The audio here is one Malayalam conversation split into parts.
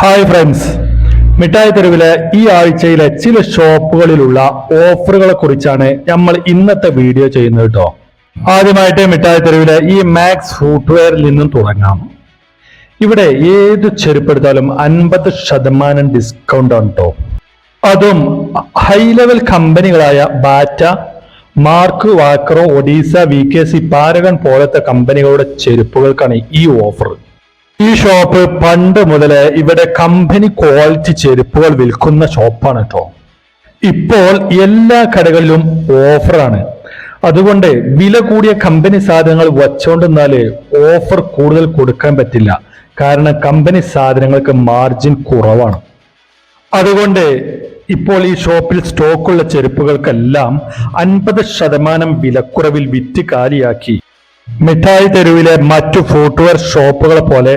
ഹായ് ഫ്രണ്ട്സ് മിഠായി തെരുവിലെ ഈ ആഴ്ചയിലെ ചില ഷോപ്പുകളിലുള്ള ഓഫറുകളെ കുറിച്ചാണ് നമ്മൾ ഇന്നത്തെ വീഡിയോ ചെയ്യുന്നത് കേട്ടോ ആദ്യമായിട്ട് മിഠായി തെരുവിലെ ഈ മാക്സ് ഫുട്വെയറിൽ നിന്നും തുടങ്ങാം. ഇവിടെ ഏത് ചെരുപ്പെടുത്താലും അൻപത് ശതമാനം ഡിസ്കൗണ്ട് ആണ് കേട്ടോ അതും ഹൈ ലെവൽ കമ്പനികളായ ബാറ്റ മാർക്ക് വാക്രോ ഒഡീസ വി കെ സി പാരഗൺ പോലത്തെ കമ്പനികളുടെ ചെരുപ്പുകൾക്കാണ് ഈ ഓഫർ ഈ ഷോപ്പ് പണ്ട് മുതലേ ഇവിടെ കമ്പനി ക്വാളിറ്റി ചെരുപ്പുകൾ വിൽക്കുന്ന ഷോപ്പാണ് കേട്ടോ ഇപ്പോൾ എല്ലാ കടകളിലും ഓഫറാണ് അതുകൊണ്ട് വില കൂടിയ കമ്പനി സാധനങ്ങൾ വച്ചുകൊണ്ടിരുന്നാൽ ഓഫർ കൂടുതൽ കൊടുക്കാൻ പറ്റില്ല. കാരണം കമ്പനി സാധനങ്ങൾക്ക് മാർജിൻ കുറവാണ്. അതുകൊണ്ട് ഇപ്പോൾ ഈ ഷോപ്പിൽ സ്റ്റോക്കുള്ള ചെരുപ്പുകൾക്കെല്ലാം അൻപത് ശതമാനം വിലക്കുറവിൽ വിറ്റ് കാലിയാക്കി. മിഠായി തെരുവിലെ മറ്റു ഫൂട്ട്വെയർ ഷോപ്പുകളെ പോലെ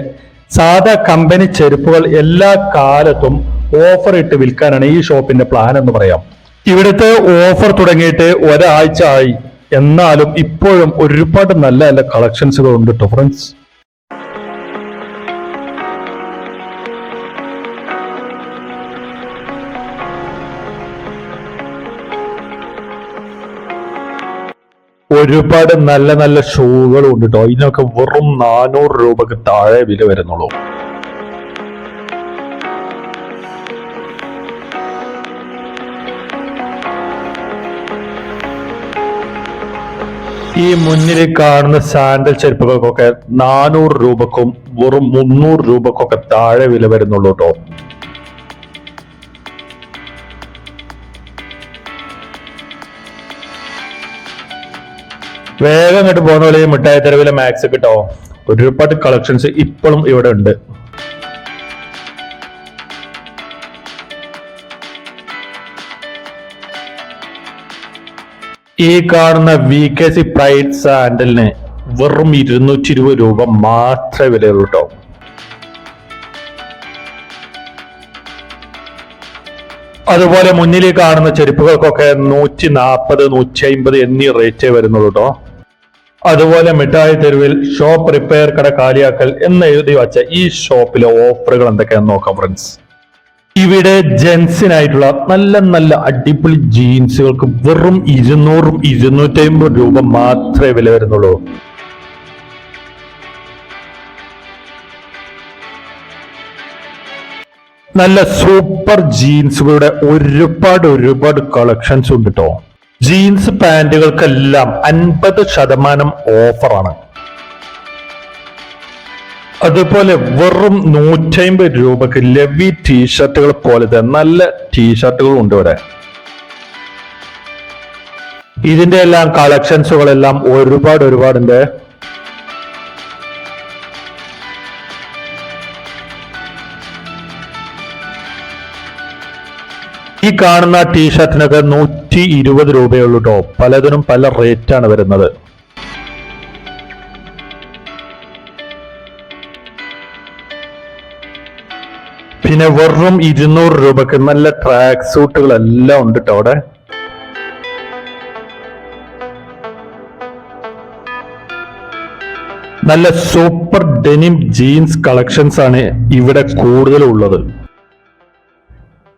സാധാ കമ്പനി ചെരുപ്പുകൾ എല്ലാ കാലത്തും ഓഫർ ഇട്ട് വിൽക്കാനാണ് ഈ ഷോപ്പിന്റെ പ്ലാൻ എന്ന് പറയാം. ഇവിടുത്തെ ഓഫർ തുടങ്ങിയിട്ട് ഒരാഴ്ച ആയി. എന്നാലും ഇപ്പോഴും ഒരുപാട് നല്ല നല്ല കളക്ഷൻസുകൾ ഉണ്ട് ഫ്രണ്ട്സ് ഒരുപാട് നല്ല നല്ല ഷൂകളും ഉണ്ട് കേട്ടോ ഇതിനൊക്കെ വെറും നാനൂറ് രൂപക്ക് താഴെ വില വരുന്നുള്ളൂ. ഈ മുന്നിൽ കാണുന്ന സാൻഡൽ ചെരുപ്പുകൾക്കൊക്കെ നാനൂറ് രൂപക്കും വെറും മുന്നൂറ് രൂപക്കൊക്കെ താഴെ വില വരുന്നുള്ളൂ കേട്ടോ വേഗം ഇങ്ങോട്ട് പോകുന്ന പോലെ മിഠായി തെരുവിലെ മാക്സ് കിട്ടോ? ഒരുപാട് കളക്ഷൻസ് ഇപ്പോഴും ഇവിടെ ഉണ്ട്. ഈ കാണുന്ന വി കെ സി പ്രൈഡ് സാൻഡലിന് വെറും ഇരുന്നൂറ്റി ഇരുപത് രൂപ മാത്രമേ വിലയുള്ളൂ കേട്ടോ അതുപോലെ മുന്നിൽ കാണുന്ന ചെരുപ്പുകൾക്കൊക്കെ നൂറ്റി നാൽപ്പത് നൂറ്റി അമ്പത് എന്നീ റേറ്റേ വരുന്നുള്ളൂ കേട്ടോ അതുപോലെ മിഠായി തെരുവിൽ ഷോപ്പ് റിപ്പയർ കട കാലിയാക്കൽ എന്ന് എഴുതി വച്ച ഈ ഷോപ്പിലെ ഓഫറുകൾ എന്തൊക്കെയാണെന്ന് നോക്കാം ഫ്രണ്ട്സ് ഇവിടെ ജെൻസിനായിട്ടുള്ള നല്ല നല്ല അടിപൊളി ജീൻസുകൾക്ക് വെറും ഇരുന്നൂറും ഇരുന്നൂറ്റി അമ്പത് രൂപ മാത്രമേ വില വരുന്നുള്ളൂ. നല്ല സൂപ്പർ ജീൻസുകളുടെ ഒരുപാട് ഒരുപാട് കളക്ഷൻസ് ഉണ്ട് കേട്ടോ ജീൻസ് പാന്റുകൾക്കെല്ലാം അൻപത് ശതമാനം ഓഫറാണ്. അതുപോലെ വെറും നൂറ്റമ്പത് രൂപക്ക് ലെവി ടീഷർട്ടുകൾ പോലത്തെ നല്ല ടീഷർട്ടുകളും ഉണ്ട് ഇവിടെ. ഇതിന്റെ എല്ലാം കളക്ഷൻസുകളെല്ലാം ഒരുപാട് ഒരുപാടുണ്ട്. ഈ കാണുന്ന ടീഷർട്ടിനൊക്കെ നൂറ്റി ഇരുപത് രൂപയുള്ളൂ കേട്ടോ പലതിനും പല റേറ്റ് ആണ് വരുന്നത്. പിന്നെ വെറും ഇരുന്നൂറ് രൂപക്ക് നല്ല ട്രാക്ക് സൂട്ടുകളെല്ലാം ഉണ്ട് കേട്ടോ അവിടെ. നല്ല സൂപ്പർ ഡെനിം ജീൻസ് കളക്ഷൻസ് ആണ് ഇവിടെ കൂടുതലും ഉള്ളത്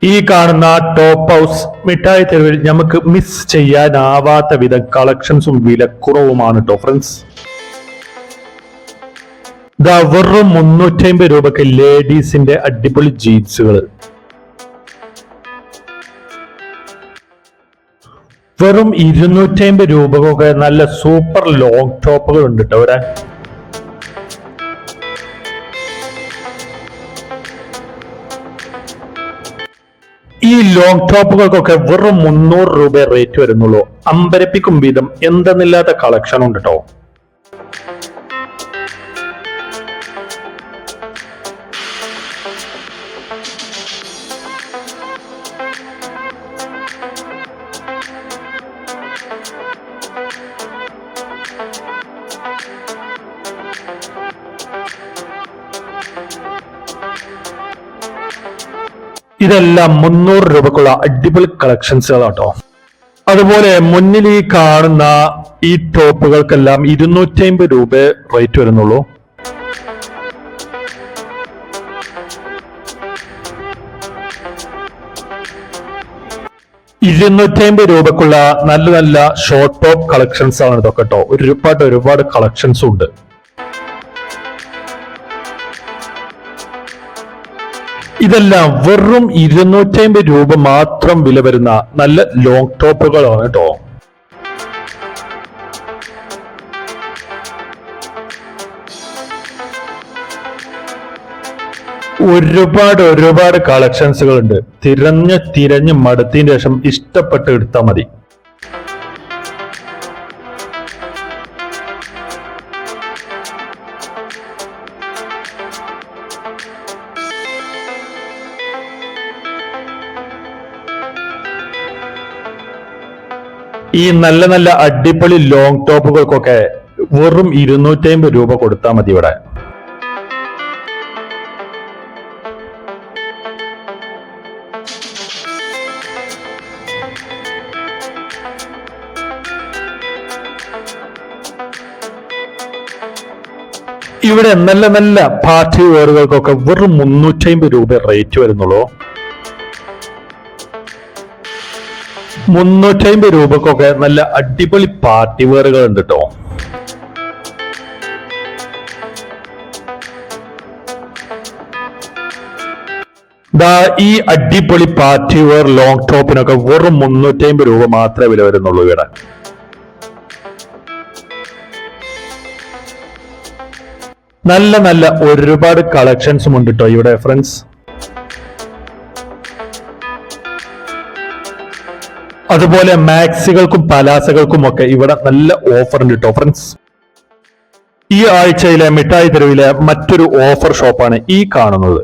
ഈ കാണുന്ന ടോപ്പ് ഹൗസ് മിഠായി തെരുവിൽ നമുക്ക് മിസ് ചെയ്യാനാവാത്ത വിധം കളക്ഷൻസും വിലക്കുറവുമാണ് കേട്ടോ ഫ്രണ്ട്സ് വെറും മുന്നൂറ്റി അമ്പത് രൂപക്ക് ലേഡീസിന്റെ അടിപൊളി ജീൻസുകൾ വെറും ഇരുന്നൂറ്റി അമ്പത് രൂപക്കൊക്കെ നല്ല സൂപ്പർ ലോങ് ടോപ്പുകൾ ഉണ്ട് കേട്ടോ ഇവിടെ ഈ ലോങ് ടോപ്പുകൾക്കൊക്കെ വെറും മുന്നൂറ് രൂപ റേറ്റ് വരുന്നുള്ളൂ. അമ്പരപ്പിക്കും വിധം എന്തെന്നില്ലാത്ത കളക്ഷൻ ഉണ്ട് കേട്ടോ ഇതെല്ലാം മുന്നൂറ് രൂപക്കുള്ള അടിപൊളി കളക്ഷൻസുകളാട്ടോ. അതുപോലെ മുന്നിൽ ഈ കാണുന്ന ഈ ടോപ്പുകൾക്കെല്ലാം ഇരുന്നൂറ്റി അമ്പത് രൂപ റേറ്റ് വരുന്നുള്ളൂ. ഇരുന്നൂറ്റി അമ്പത് രൂപക്കുള്ള നല്ല നല്ല ഷോർട്ട് ടോപ്പ് കളക്ഷൻസ് ആണ് ഇതൊക്കെ കേട്ടോ ഒരുപാട് ഒരുപാട് കളക്ഷൻസും ഉണ്ട് ഇതെല്ലാം വെറും ഇരുന്നൂറ്റി അമ്പത് രൂപ മാത്രം വില വരുന്ന നല്ല ലോങ് ടോപ്പുകളാണ് കേട്ടോ. ഒരുപാട് ഒരുപാട് കളക്ഷൻസുകൾ ഉണ്ട് തിരഞ്ഞ് തിരഞ്ഞ് മടുത്തതിന് ശേഷം ഇഷ്ടപ്പെട്ട് എടുത്താൽ മതി. ഈ നല്ല നല്ല അടിപൊളി ലോങ് ടോപ്പുകൾക്കൊക്കെ വെറും ഇരുന്നൂറ്റി അമ്പത് രൂപ കൊടുത്താൽ മതി ഇവിടെ. ഇവിടെ നല്ല നല്ല പാർട്ടി വെയറുകൾക്കൊക്കെ വെറും മുന്നൂറ്റി അമ്പത് രൂപ റേറ്റ് വരുന്നുള്ളൂ. മുന്നൂറ്റി അമ്പത് രൂപക്കൊക്കെ നല്ല അടിപൊളി പാർട്ടി വെയറുകൾ ഉണ്ട് കേട്ടോ ദാ ഈ അടിപൊളി പാർട്ടി വെയർ ലോങ് ടോപ്പിനൊക്കെ വെറും മുന്നൂറ്റി അമ്പത് രൂപ മാത്രമേ വില വരുന്നുള്ളൂ ഇവിടെ. നല്ല നല്ല ഒരുപാട് കളക്ഷൻസും ഉണ്ട് കേട്ടോ ഇവിടെ ഫ്രണ്ട്സ് അതുപോലെ മാക്സികൾക്കും പലാസകൾക്കും ഒക്കെ ഇവിടെ നല്ല ഓഫർ ഉണ്ട് കേട്ടോ ഫ്രണ്ട്സ് ഈ ആഴ്ചയിലെ മിഠായി തെരുവിലെ മറ്റൊരു ഓഫർ ഷോപ്പാണ് ഈ കാണുന്നത്.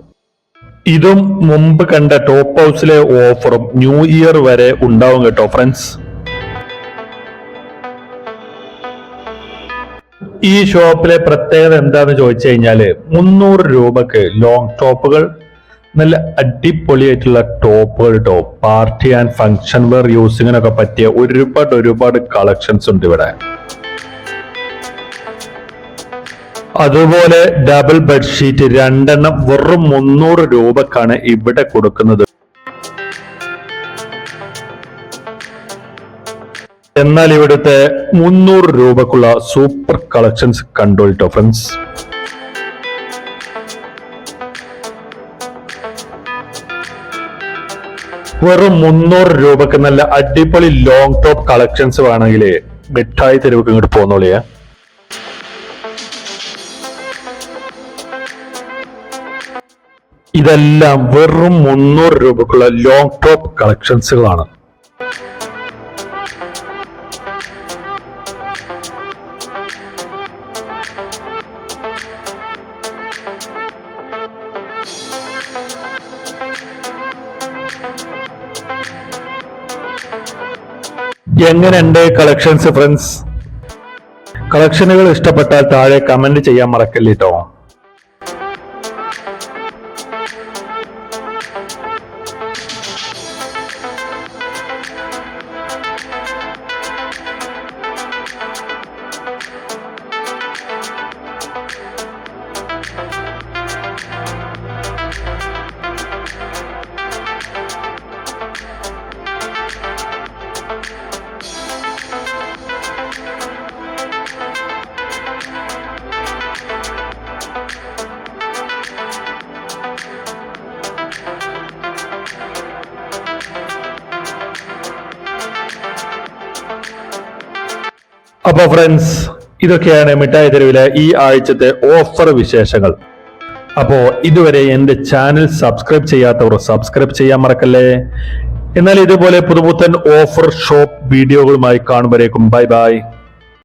ഇതും മുമ്പ് കണ്ട ടോപ്പ് ഹൗസിലെ ഓഫറും ന്യൂ ഇയർ വരെ ഉണ്ടാവും കേട്ടോ ഫ്രണ്ട്സ് ഈ ഷോപ്പിലെ പ്രത്യേകത എന്താന്ന് ചോദിച്ചു കഴിഞ്ഞാൽ മുന്നൂറ് രൂപക്ക് ലോങ് ടോപ്പുകൾ നല്ല അടിപൊളിയായിട്ടുള്ള ടോപ്പുകൾ കേട്ടോ പാർട്ടി ആൻഡ് ഫംഗ്ഷൻ വെയർ യൂസിങ്ങിനൊക്കെ പറ്റിയ ഒരുപാട് ഒരുപാട് കളക്ഷൻസ് ഉണ്ട് ഇവിടെ. അതുപോലെ ഡബിൾ ബെഡ്ഷീറ്റ് രണ്ടെണ്ണം വെറും മുന്നൂറ് രൂപക്കാണ് ഇവിടെ കൊടുക്കുന്നത്. എന്നാൽ ഇവിടുത്തെ മുന്നൂറ് രൂപക്കുള്ള സൂപ്പർ കളക്ഷൻസ് കണ്ടോ ഫ്രണ്ട്സ് വെറും മുന്നൂറ് രൂപക്ക് നല്ല അടിപൊളി ലോങ് ടോപ്പ് കളക്ഷൻസ് വേണമെങ്കിൽ മിഠായി തെരുവുക്ക് ഇങ്ങോട്ട് പോന്നോളിയേ ഇതെല്ലാം വെറും മുന്നൂറ് രൂപക്കുള്ള ലോങ് ടോപ്പ് കളക്ഷൻസുകളാണ് എങ്ങനെയുണ്ട് കളക്ഷൻസ് ഫ്രണ്ട്സ് കളക്ഷനുകൾ ഇഷ്ടപ്പെട്ടാൽ താഴെ കമന്റ് ചെയ്യാൻ മറക്കല്ലേട്ടോ? അപ്പൊ ഫ്രണ്ട്സ് ഇതൊക്കെയാണ് മിഠായി തെരുവിലെ ഈ ആഴ്ചത്തെ ഓഫർ വിശേഷങ്ങൾ. അപ്പോ ഇതുവരെ എന്റെ ചാനൽ സബ്സ്ക്രൈബ് ചെയ്യാത്തവർ സബ്സ്ക്രൈബ് ചെയ്യാൻ മറക്കല്ലേ? എന്നാൽ ഇതുപോലെ പുതുപുത്തൻ ഓഫർ ഷോപ്പ് വീഡിയോകളുമായി കാണുമ്പോഴേക്കും ബൈ ബൈ